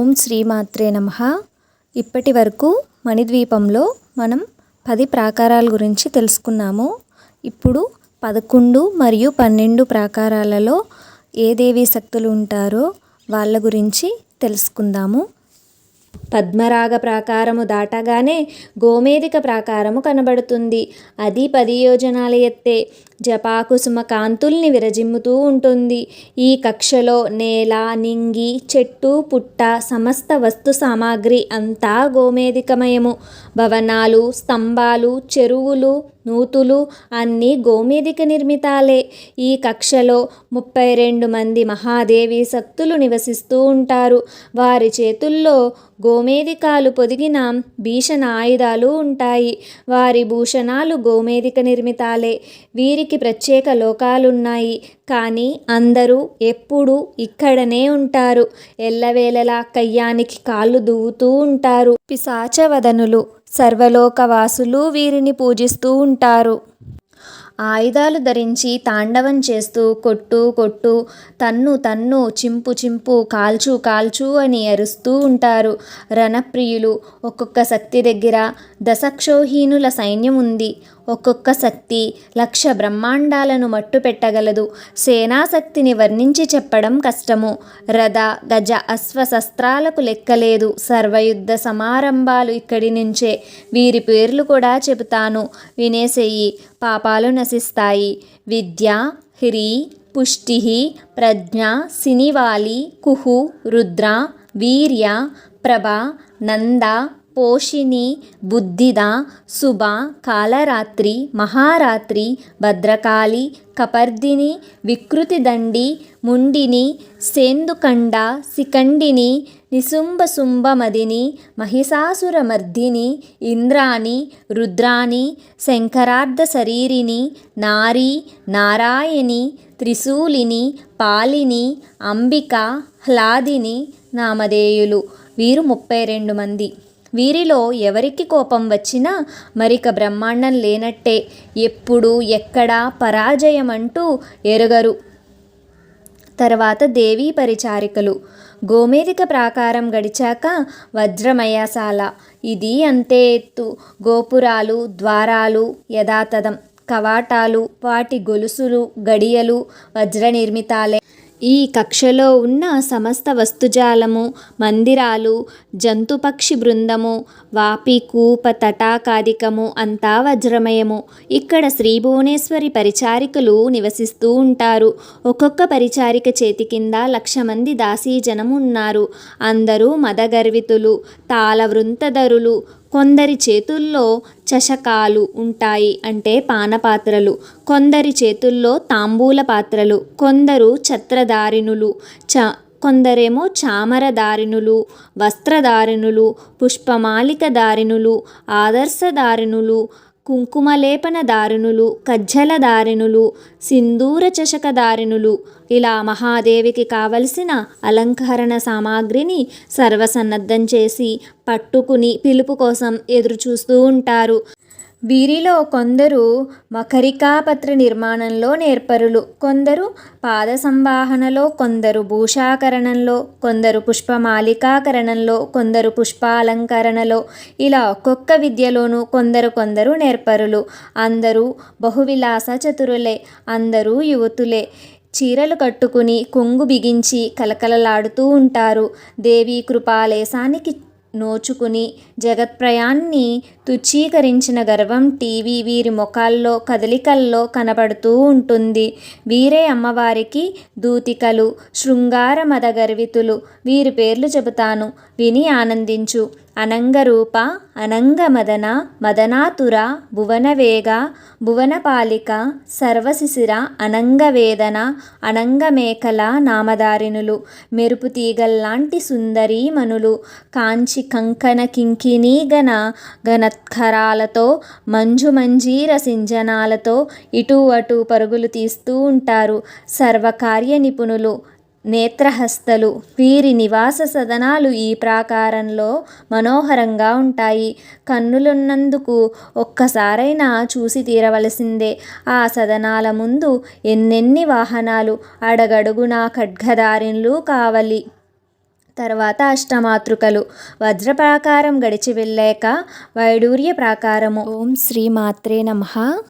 ఓం శ్రీమాత్రే నమ. ఇప్పటి వరకు మణిద్వీపంలో మనం పది ప్రాకారాల గురించి తెలుసుకున్నాము. ఇప్పుడు పదకొండు మరియు పన్నెండు ప్రాకారాలలో ఏ దేవీ శక్తులు ఉంటారో వాళ్ళ గురించి తెలుసుకుందాము. పద్మరాగ ప్రాకారము దాటగానే గోమేదిక ప్రాకారము కనబడుతుంది. అది పది యోజనాల ఎత్తే జపాకుసుమ కాంతుల్ని విరజిమ్ముతూ ఉంటుంది. ఈ కక్షలో నేల నింగి చెట్టు పుట్ట సమస్త వస్తు సామాగ్రి అంతా గోమేదికమయము భవనాలు స్తంభాలు చెరువులు నూతులు అన్నీ గోమేదిక నిర్మితాలే. ఈ కక్షలో ముప్పై రెండు మంది మహాదేవి శక్తులు నివసిస్తూ ఉంటారు. వారి చేతుల్లో గో గోమేధికాలు పొదిగిన భీషణ ఆయుధాలు ఉంటాయి. వారి భూషణాలు గోమేధిక నిర్మితాలే. వీరికి ప్రత్యేక లోకాలున్నాయి. కానీ అందరూ ఎప్పుడూ ఇక్కడనే ఉంటారు. ఎల్లవేళలా కయ్యానికి కాళ్ళు దువ్వుతూ ఉంటారు. పిశాచవదనులు సర్వలోకవాసులు వీరిని పూజిస్తూ ఉంటారు. ఆయుధాలు ధరించి తాండవం చేస్తూ కొట్టు కొట్టు తన్ను తన్ను చింపు చింపు కాల్చు కాల్చు అని అరుస్తూ ఉంటారు. రణప్రియులు ఒక్కొక్క శక్తి దగ్గర దశక్షోహీనుల సైన్యం ఉంది. ఒక్కొక్క శక్తి లక్ష బ్రహ్మాండాలను మట్టు పెట్టగలదు. సేనాశక్తిని వర్ణించి చెప్పడం కష్టము. రథ గజ అశ్వశస్త్రాలకు లెక్కలేదు. సర్వయుద్ధ సమారంభాలు ఇక్కడి నుంచే. వీరి పేర్లు కూడా చెబుతాను. వినేసేయి పాపాలు నశిస్తాయి. విద్య హ్రీ పుష్టి ప్రజ్ఞ సినివాలి కుహు రుద్ర వీర్య ప్రభ నంద పోషిణి బుద్ధిద శుభ కాలరాత్రి మహారాత్రి భద్రకాళి కపర్దిని వికృతిదండి ముండిని సేందుకండ శిఖండిని నిశుంభశుంభమదిని మహిషాసురమర్దిని ఇంద్రాణి రుద్రాణి శంకరార్ధ శరీరిని నారీ నారాయణి త్రిశూలిని పాలిని అంబిక హ్లాదిని నామధేయులు. వీరు ముప్పై రెండు మంది. వీరిలో ఎవరికి కోపం వచ్చినా మరిక బ్రహ్మాండం లేనట్టే ఎప్పుడు ఎక్కడా పరాజయం అంటూ ఎరగరు. తర్వాత దేవీ పరిచారికలు. గోమేదిక ప్రాకారం గడిచాక వజ్రమయాశాల ఇది అంతే ఎత్తు. గోపురాలు ద్వారాలు యథాతథం. కవాటాలు వాటి గొలుసులు గడియలు వజ్ర నిర్మితాలే ఈ కక్షలో ఉన్న సమస్త వస్తుజాలము మందిరాలు జంతుపక్షి బృందము వాపి కూప తటాకాదికము అంతా వజ్రమయము. ఇక్కడ శ్రీ భువనేశ్వరి పరిచారికలు నివసిస్తూ ఉంటారు. ఒక్కొక్క పరిచారిక చేతి కింద లక్ష మంది దాసీజనం ఉన్నారు అందరూ మదగర్వితులు తాళవృంతధరులు కొందరి చేతుల్లో చషకాలు ఉంటాయి అంటే పానపాత్రలు కొందరి చేతుల్లో తాంబూల పాత్రలు కొందరు ఛత్రధారిణులు చ కొందరేమో చామరదారిణులు వస్త్రధారిణులు పుష్పమాలిక దారిణులు ఆదర్శదారిణులు కుంకుమలేపన దారిణులు కజ్జల దారిణులు సింధూర చషక దారిణులు ఇలా మహాదేవికి కావలసిన అలంకరణ సామాగ్రిని సర్వసన్నద్ధం చేసి పట్టుకుని పిలుపు కోసం ఎదురుచూస్తూ ఉంటారు. వీరిలో కొందరు మకరికాపత్ర నిర్మాణంలో నేర్పరులు కొందరు పాద సంవాహనలో కొందరు భూషాకరణంలో కొందరు పుష్పమాలికాకరణంలో కొందరు పుష్పాలంకరణలో ఇలా ఒక్కొక్క విద్యలోనూ కొందరు కొందరు నేర్పరులు. అందరూ బహువిలాస చతురులే అందరూ యువతులే. చీరలు కట్టుకుని కొంగు బిగించి కలకలలాడుతూ ఉంటారు. దేవీ కృపాలేశానికి నోచుకుని జగత్ప్రయాన్ని తుచ్చీకరించిన గర్వం టీవీ వీరి ముఖాల్లో కదలికల్లో కనబడుతూ ఉంటుంది. వీరే అమ్మవారికి దూతికలు శృంగార మద గర్వితులు వీరి పేర్లు చెబుతాను. విని ఆనందించు. అనంగరూప అనంగమదన మదనాతుర భువనవేగ భువనపాలిక సర్వశిశిర అనంగవేదన అనంగమేఖల నామధారిణులు. మెరుపు తీగల్లాంటి సుందరీమణులు కాంచి కంకణ కింకిణీ గణ గణత్కరాలతో మంజు మంజీర సింజనాలతో ఇటు అటు పరుగులు తీస్తూ ఉంటారు. సర్వకార్య నిపుణులు. నేత్రహస్తలు వీరి నివాస సదనాలు ఈ ప్రాకారంలో మనోహరంగా ఉంటాయి. కన్నులున్నందుకు ఒక్కసారైనా చూసి తీరవలసిందే. ఆ సదనాల ముందు ఎన్నెన్ని వాహనాలు అడగడుగునా ఖడ్గదారిన్లు కావలి. తర్వాత అష్టమాతృకలు. వజ్ర ప్రాకారం గడిచి వెళ్ళాక వైడూర్య ప్రాకారము. ఓం శ్రీ మాత్రే నమః.